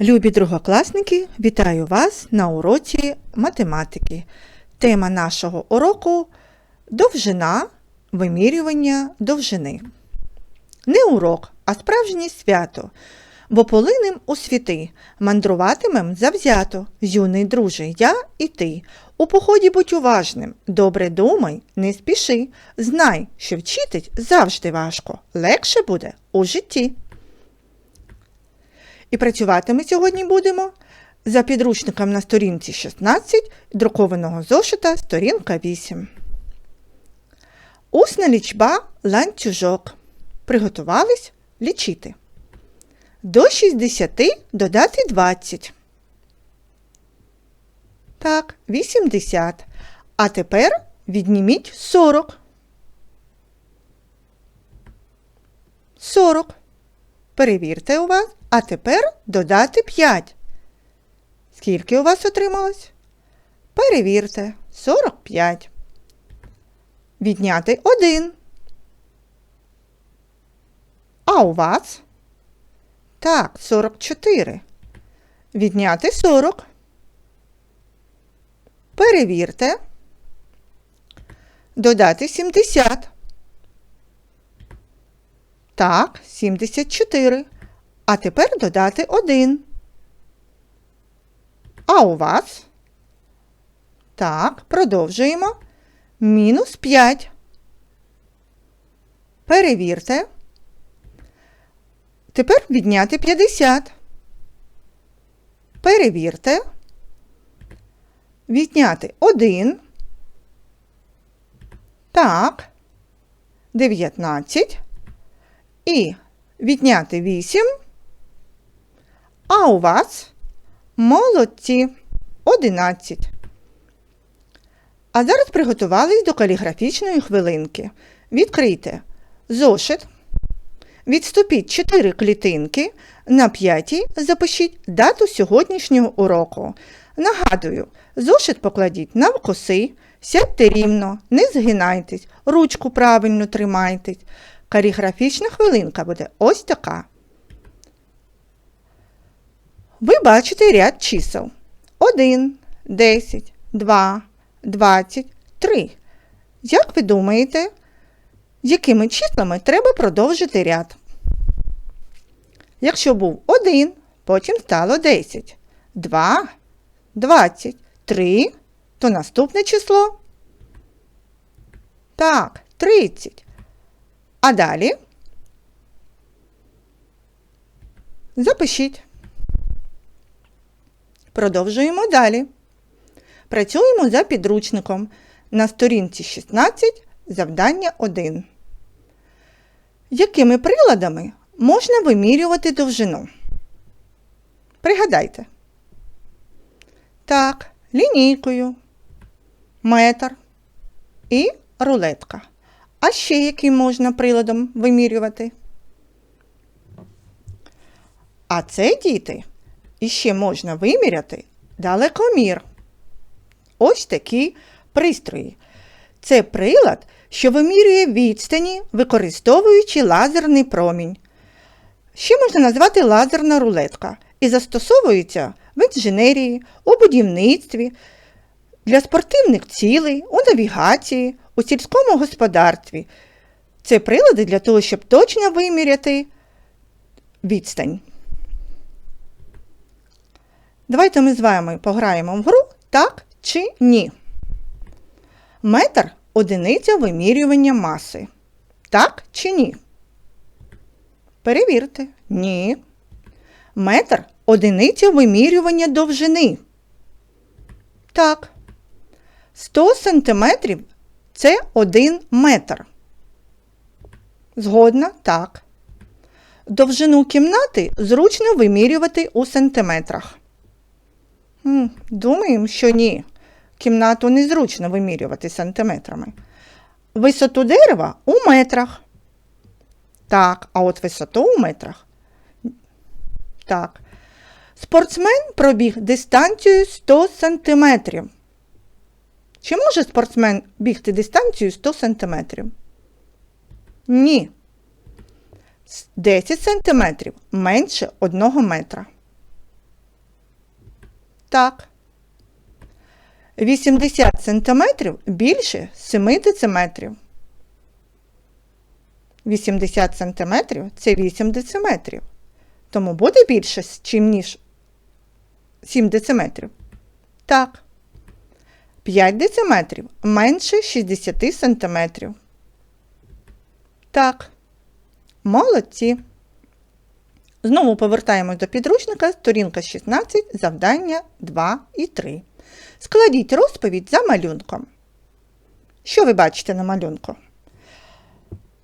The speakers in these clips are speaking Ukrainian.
Любі другокласники, вітаю вас на уроці математики. Тема нашого уроку довжина вимірювання довжини. Не урок, а справжнє свято. Бо полинем у світи, мандруватимем завзято, юний друже, я і ти. У поході будь уважним, добре думай, не спіши. Знай, що вчитись завжди важко, легше буде у житті. І працювати ми сьогодні будемо за підручником на сторінці 16 друкованого зошита сторінка 8. Усна лічба ланцюжок. Приготувались лічити. До 60 додати 20. Так, 80. А тепер відніміть 40. 40. Перевірте у вас. А тепер додати 5. Скільки у вас отрималось? Перевірте. 45. Відняти 1. А у вас? Так, 44. Відняти 40. Перевірте. Додати 70. Так, 74. А тепер додати 1. А у вас? Так, продовжуємо. Мінус 5. Перевірте. Тепер відняти 50. Перевірте. Відняти 1. Так. 19. І відняти 8. А у вас молодці 11. А зараз приготувались до каліграфічної хвилинки. Відкрийте зошит. Відступіть 4 клітинки. На п'ятій запишіть дату сьогоднішнього уроку. Нагадую, зошит покладіть навкоси, сядьте рівно, не згинайтесь, ручку правильно тримайтесь. Каліграфічна хвилинка буде ось така. Ви бачите ряд чисел. 1, 10, 2, 20, 3. Як ви думаєте, якими числами треба продовжити ряд? Якщо був 1, потім стало 10, 2, 20, 3, то наступне число? Так, 30. А далі запишіть. Продовжуємо далі. Працюємо за підручником. На сторінці 16 завдання 1. Якими приладами можна вимірювати довжину? Пригадайте. Так, лінійкою, метр і рулетка. А ще яким можна приладом вимірювати? А це діти. І ще можна виміряти далекомір. Ось такі пристрої. Це прилад, що вимірює відстані, використовуючи лазерний промінь. Ще можна назвати лазерна рулетка і застосовується в інженерії, у будівництві, для спортивних цілей, у навігації, у сільському господарстві. Це прилади для того, щоб точно виміряти відстань. Давайте ми з вами пограємо в гру так чи ні. Метр одиниця вимірювання маси. Так чи ні? Перевірте. Ні. Метр одиниця вимірювання довжини. Так. 100 сантиметрів це 1 метр. Згодна? Так. Довжину кімнати зручно вимірювати у сантиметрах. Думаємо, що ні. Кімнату незручно вимірювати сантиметрами. Висоту дерева у метрах. Так, а от висоту у метрах. Так. Спортсмен пробіг дистанцію 100 сантиметрів. Чи може спортсмен бігти дистанцію 100 сантиметрів? Ні. 10 сантиметрів менше 1 метра. Так. 80 см більше 7 дециметрів. 80 см це 8 дециметрів. Тому буде більше, чим ніж 7 дециметрів. Так. 5 дециметрів менше 60 сантиметрів. Так. Молодці. Знову повертаємось до підручника, сторінка 16, завдання 2 і 3. Складіть розповідь за малюнком. Що ви бачите на малюнку?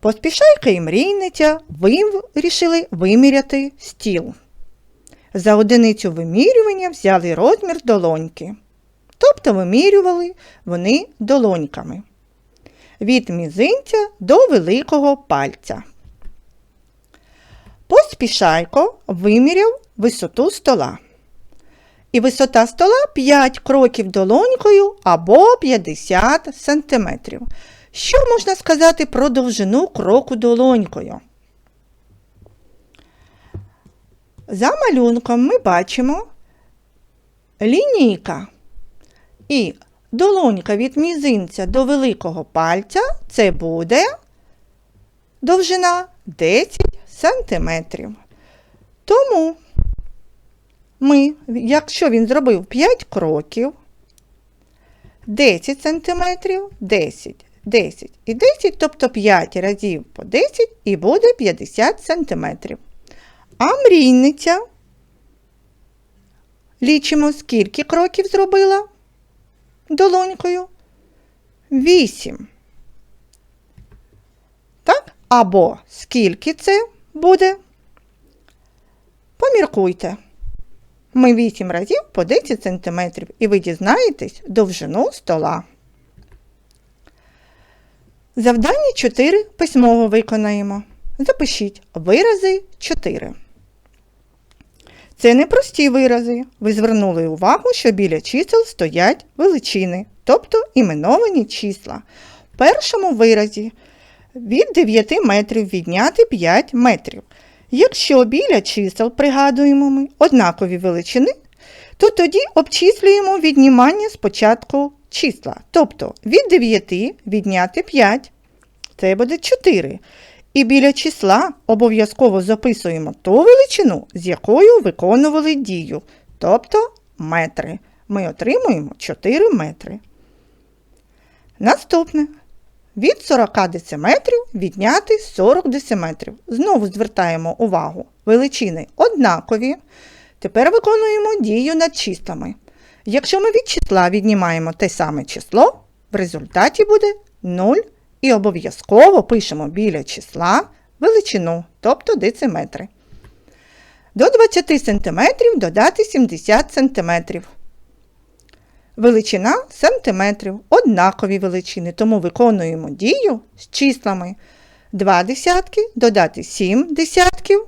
Поспішайка і мрійниця вирішили виміряти стіл. За одиницю вимірювання взяли розмір долоньки. Тобто вимірювали вони долоньками. Від мізинця до великого пальця. Поспішайко виміряв висоту стола. І висота стола 5 кроків долонькою або 50 см. Що можна сказати про довжину кроку долонькою? За малюнком ми бачимо лінійка. І долонька від мізинця до великого пальця це буде довжина 10 сантиметрів. Тому ми, якщо він зробив 5 кроків, 10 сантиметрів, 10, 10 і 10, тобто 5 разів по 10 і буде 50 сантиметрів. А мрійниця, лічимо, скільки кроків зробила долонькою? 8. Так? Або скільки це буде? Поміркуйте. Ми 8 разів по 10 см і ви дізнаєтесь довжину стола. Завдання 4 письмово виконаємо. Запишіть вирази 4. Це не прості вирази. Ви звернули увагу, що біля чисел стоять величини, тобто іменовані числа. В першому виразі від 9 метрів відняти 5 метрів. Якщо біля чисел пригадуємо ми однакові величини, то тоді обчислюємо віднімання спочатку числа. Тобто від 9 відняти 5. Це буде 4. І біля числа обов'язково записуємо ту величину, з якою виконували дію, тобто метри. Ми отримуємо 4 метри. Наступне. Від 40 дециметрів відняти 40 дециметрів. Знову звертаємо увагу. Величини однакові. Тепер виконуємо дію над числами. Якщо ми від числа віднімаємо те саме число, в результаті буде 0 і обов'язково пишемо біля числа величину, тобто дециметри. До 20 см додати 70 см. Величина сантиметрів, однакові величини, тому виконуємо дію з числами 2 десятки, додати 7 десятків,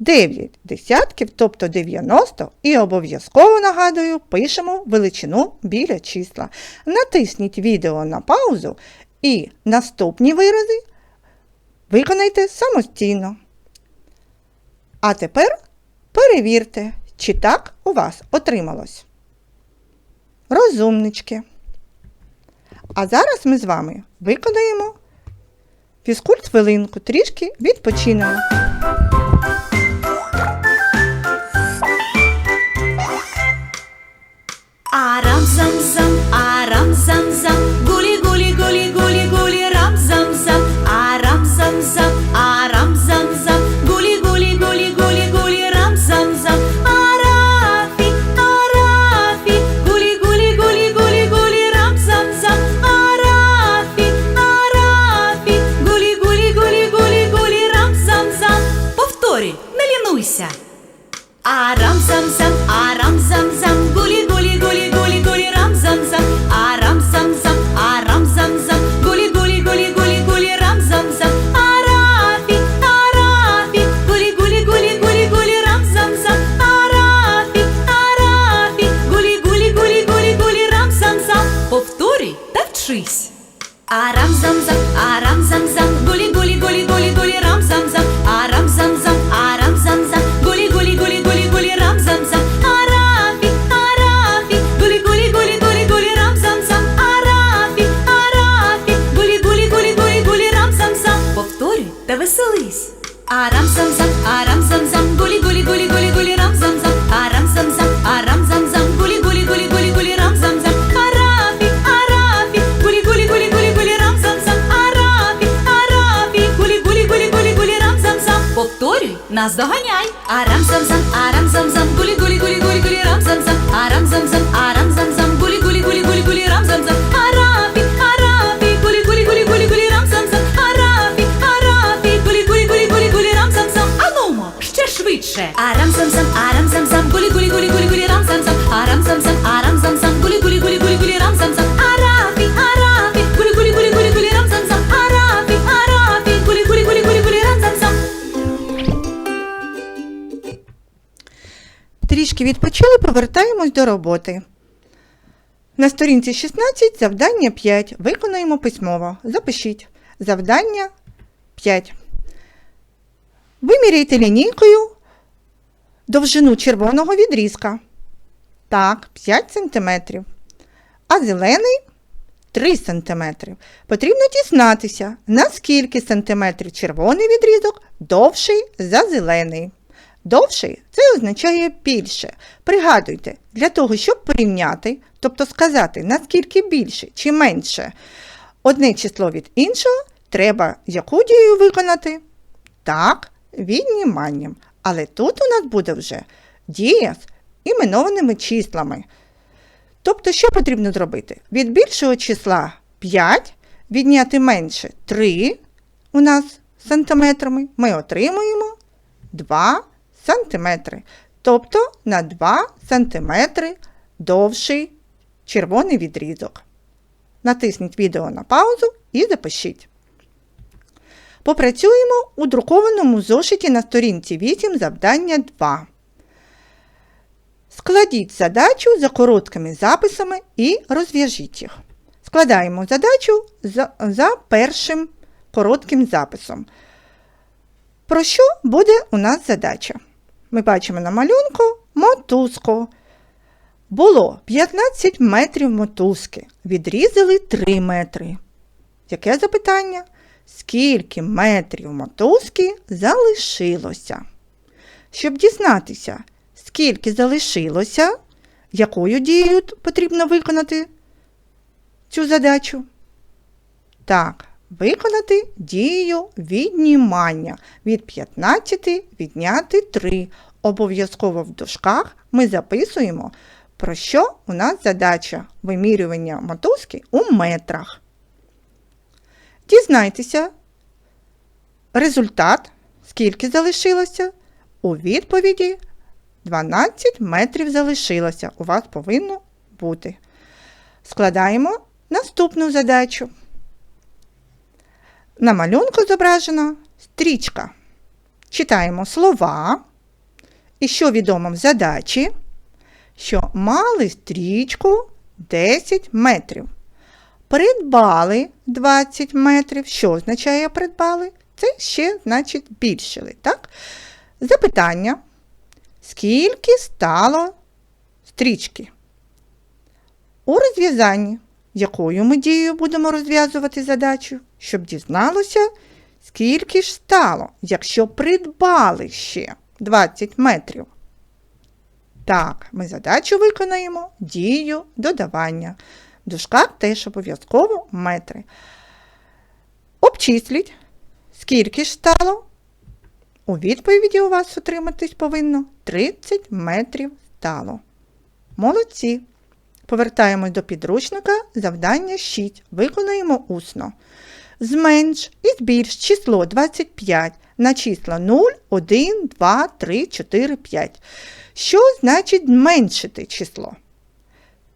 9 десятків, тобто 90, і обов'язково нагадую, пишемо величину біля числа. Натисніть відео на паузу і наступні вирази виконайте самостійно. А тепер перевірте, чи так у вас отрималось. Розумнички. А зараз ми з вами виконаємо фізкульт хвилинку, трішки відпочинемо. Арам зам Aram zam zam. Наздоганяй. Арам Трішки відпочили, повертаємось до роботи. На сторінці 16 завдання 5. Виконуємо письмово. Запишіть. Завдання 5. Виміряйте лінійкою довжину червоного відрізка. Так, 5 см. А зелений 3 см. Потрібно дізнатися, наскільки сантиметрів червоний відрізок довший за зелений. Довший це означає більше. Пригадуйте, для того, щоб порівняти, тобто сказати, наскільки більше чи менше одне число від іншого, треба яку дію виконати? Так, відніманням. Але тут у нас буде вже дія з іменованими числами. Тобто, що потрібно зробити? Від більшого числа 5 відняти менше 3 у нас сантиметрами, ми отримуємо 2 сантиметри. Тобто на 2 сантиметри довший червоний відрізок. Натисніть відео на паузу і запишіть. Попрацюємо у друкованому зошиті на сторінці 8 завдання 2. Складіть задачу за короткими записами і розв'яжіть їх. Складаємо задачу за, за першим коротким записом. Про що буде у нас задача? Ми бачимо на малюнку мотузку. Було 15 метрів мотузки, відрізали 3 метри. Яке запитання? Скільки метрів мотузки залишилося? Щоб дізнатися, скільки залишилося, якою дією потрібно виконати цю задачу? Так, виконати дію віднімання. Від 15 відняти 3. Обов'язково в дужках ми записуємо, про що у нас задача вимірювання мотузки у метрах. Дізнайтеся результат, скільки залишилося. У відповіді 12 метрів залишилося. У вас повинно бути. Складаємо наступну задачу. На малюнку зображена стрічка. Читаємо слова. І що відомо в задачі, що мали стрічку 10 метрів. Придбали 20 метрів. Що означає придбали? Це ще, значить, збільшили. Так? Запитання. Скільки стало стрічки? У розв'язанні, якою ми дією будемо розв'язувати задачу, щоб дізналося, скільки ж стало, якщо придбали ще 20 метрів. Так, ми задачу виконаємо дію додавання. В дужках теж обов'язково метри. Обчисліть, скільки ж стало. У відповіді у вас отриматись повинно 30 метрів стало. Молодці! Повертаємось до підручника. Завдання 6. Виконуємо усно. Зменш і збільш число 25 на числа 0, 1, 2, 3, 4, 5. Що значить зменшити число?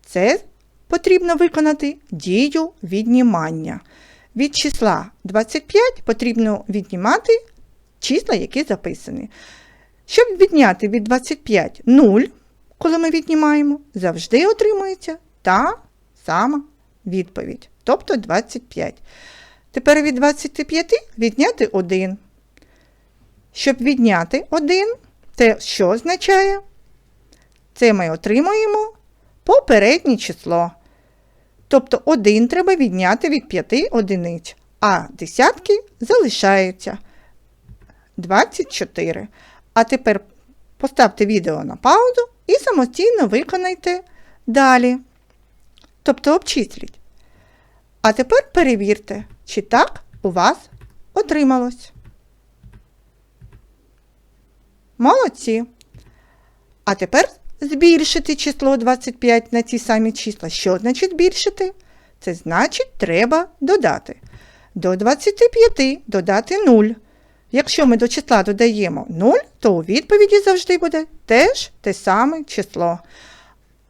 Це потрібно виконати дію віднімання. Від числа 25 потрібно віднімати числа, які записані. Щоб відняти від 25 0, коли ми віднімаємо, завжди отримується та сама відповідь, тобто 25. Тепер від 25 відняти 1. Щоб відняти 1, це що означає? Це ми отримуємо попереднє число. Тобто 1 треба відняти від 5 одиниць, а десятки залишаються 24. А тепер поставте відео на паузу і самостійно виконайте далі. Тобто обчисліть. А тепер перевірте, чи так у вас отрималось. Молодці. А тепер збільшити число 25 на ті самі числа. Що значить збільшити? Це значить, треба додати. До 25 додати 0. Якщо ми до числа додаємо 0, то у відповіді завжди буде теж те саме число.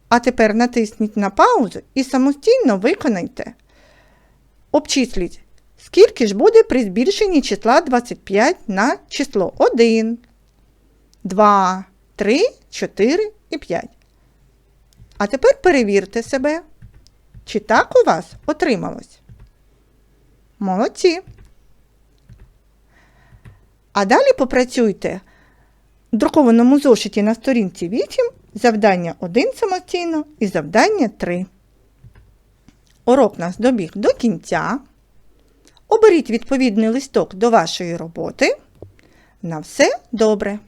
А тепер натисніть на паузу і самостійно виконайте. Обчисліть, скільки ж буде при збільшенні числа 25 на число 1, 2, 3, 4 і 5. А тепер перевірте себе, чи так у вас отрималось. Молодці. А далі попрацюйте в друкованому зошиті на сторінці 8 завдання 1 самостійно і завдання 3. Урок нас добіг до кінця. Оберіть відповідний листок до вашої роботи. На все добре!